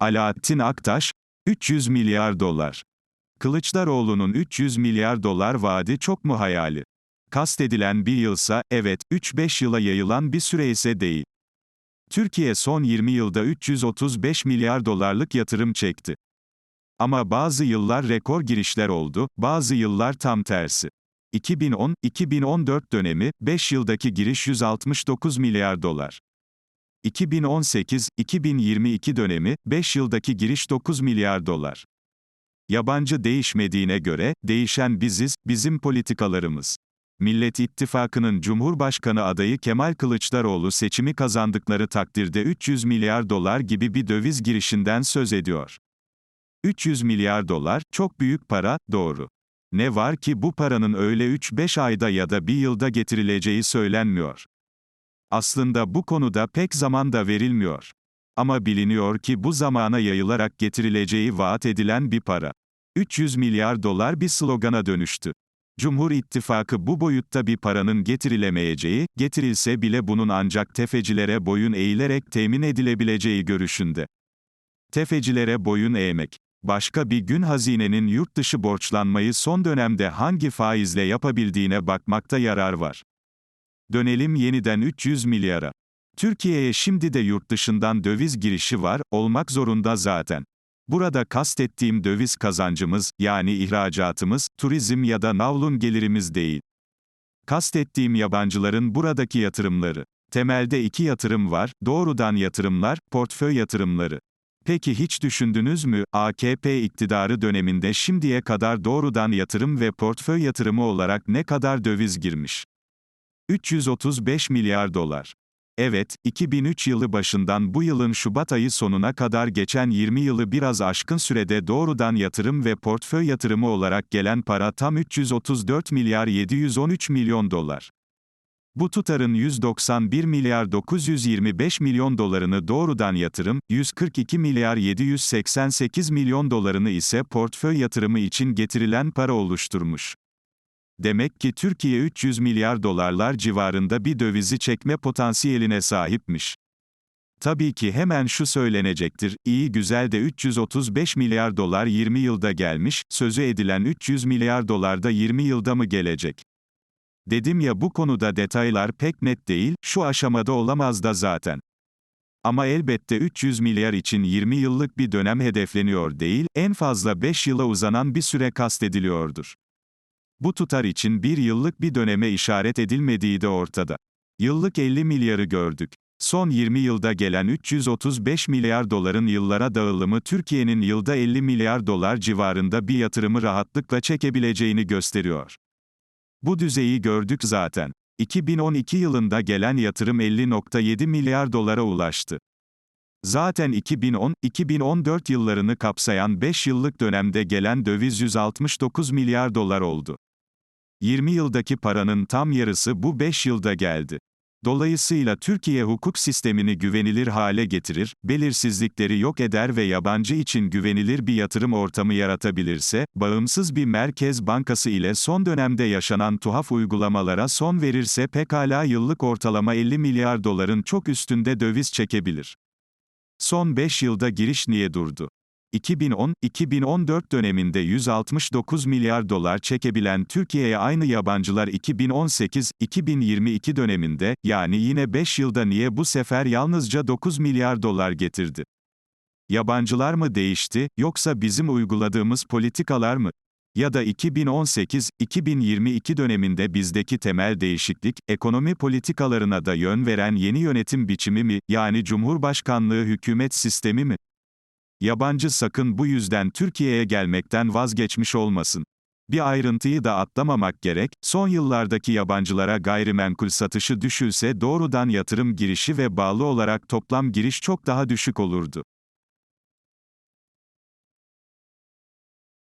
Alaaddin Aktaş, 300 milyar dolar. Kılıçdaroğlu'nun 300 milyar dolar vaadi çok mu hayali? Kastedilen bir yılsa, evet, 3-5 yıla yayılan bir süre ise değil. Türkiye son 20 yılda 335 milyar dolarlık yatırım çekti. Ama bazı yıllar rekor girişler oldu, bazı yıllar tam tersi. 2010-2014 dönemi, 5 yıldaki giriş 169 milyar dolar. 2018-2022 dönemi, 5 yıldaki giriş 9 milyar dolar. Yabancı değişmediğine göre, değişen biziz, bizim politikalarımız. Millet İttifakı'nın Cumhurbaşkanı adayı Kemal Kılıçdaroğlu seçimi kazandıkları takdirde 300 milyar dolar gibi bir döviz girişinden söz ediyor. 300 milyar dolar, çok büyük para, doğru. Ne var ki bu paranın öyle 3-5 ayda ya da bir yılda getirileceği söylenmiyor. Aslında bu konuda pek zaman da verilmiyor. Ama biliniyor ki bu zamana yayılarak getirileceği vaat edilen bir para. 300 milyar dolar bir slogana dönüştü. Cumhur İttifakı bu boyutta bir paranın getirilemeyeceği, getirilse bile bunun ancak tefecilere boyun eğilerek temin edilebileceği görüşünde. Tefecilere boyun eğmek. Başka bir gün hazinenin yurt dışı borçlanmayı son dönemde hangi faizle yapabildiğine bakmakta yarar var. Dönelim yeniden 300 milyara. Türkiye'ye şimdi de yurt dışından döviz girişi var, olmak zorunda zaten. Burada kastettiğim döviz kazancımız, yani ihracatımız, turizm ya da navlun gelirimiz değil. Kastettiğim yabancıların buradaki yatırımları. Temelde iki yatırım var, doğrudan yatırımlar, portföy yatırımları. Peki hiç düşündünüz mü, AKP iktidarı döneminde şimdiye kadar doğrudan yatırım ve portföy yatırımı olarak ne kadar döviz girmiş? 335 milyar dolar. Evet, 2003 yılı başından bu yılın Şubat ayı sonuna kadar geçen 20 yılı biraz aşkın sürede doğrudan yatırım ve portföy yatırımı olarak gelen para tam 334 milyar 713 milyon dolar. Bu tutarın 191 milyar 925 milyon dolarını doğrudan yatırım, 142 milyar 788 milyon dolarını ise portföy yatırımı için getirilen para oluşturmuş. Demek ki Türkiye 300 milyar dolarlar civarında bir dövizi çekme potansiyeline sahipmiş. Tabii ki hemen şu söylenecektir, iyi güzel de 335 milyar dolar 20 yılda gelmiş, sözü edilen 300 milyar dolar da 20 yılda mı gelecek? Dedim ya bu konuda detaylar pek net değil, şu aşamada olamaz da zaten. Ama elbette 300 milyar için 20 yıllık bir dönem hedefleniyor değil, en fazla 5 yıla uzanan bir süre kastediliyordur. Bu tutar için bir yıllık bir döneme işaret edilmediği de ortada. Yıllık 50 milyarı gördük. Son 20 yılda gelen 335 milyar doların yıllara dağılımı Türkiye'nin yılda 50 milyar dolar civarında bir yatırımı rahatlıkla çekebileceğini gösteriyor. Bu düzeyi gördük zaten. 2012 yılında gelen yatırım 50.7 milyar dolara ulaştı. Zaten 2010-2014 yıllarını kapsayan 5 yıllık dönemde gelen döviz 169 milyar dolar oldu. 20 yıldaki paranın tam yarısı bu 5 yılda geldi. Dolayısıyla Türkiye hukuk sistemini güvenilir hale getirir, belirsizlikleri yok eder ve yabancı için güvenilir bir yatırım ortamı yaratabilirse, bağımsız bir merkez bankası ile son dönemde yaşanan tuhaf uygulamalara son verirse pekala yıllık ortalama 50 milyar doların çok üstünde döviz çekebilir. Son 5 yılda giriş niye durdu? 2010-2014 döneminde 169 milyar dolar çekebilen Türkiye'ye aynı yabancılar 2018-2022 döneminde, yani yine 5 yılda niye bu sefer yalnızca 9 milyar dolar getirdi? Yabancılar mı değişti, yoksa bizim uyguladığımız politikalar mı? Ya da 2018-2022 döneminde bizdeki temel değişiklik, ekonomi politikalarına da yön veren yeni yönetim biçimi mi, yani Cumhurbaşkanlığı hükümet sistemi mi? Yabancı sakın bu yüzden Türkiye'ye gelmekten vazgeçmiş olmasın. Bir ayrıntıyı da atlamamak gerek, son yıllardaki yabancılara gayrimenkul satışı düşülse doğrudan yatırım girişi ve bağlı olarak toplam giriş çok daha düşük olurdu.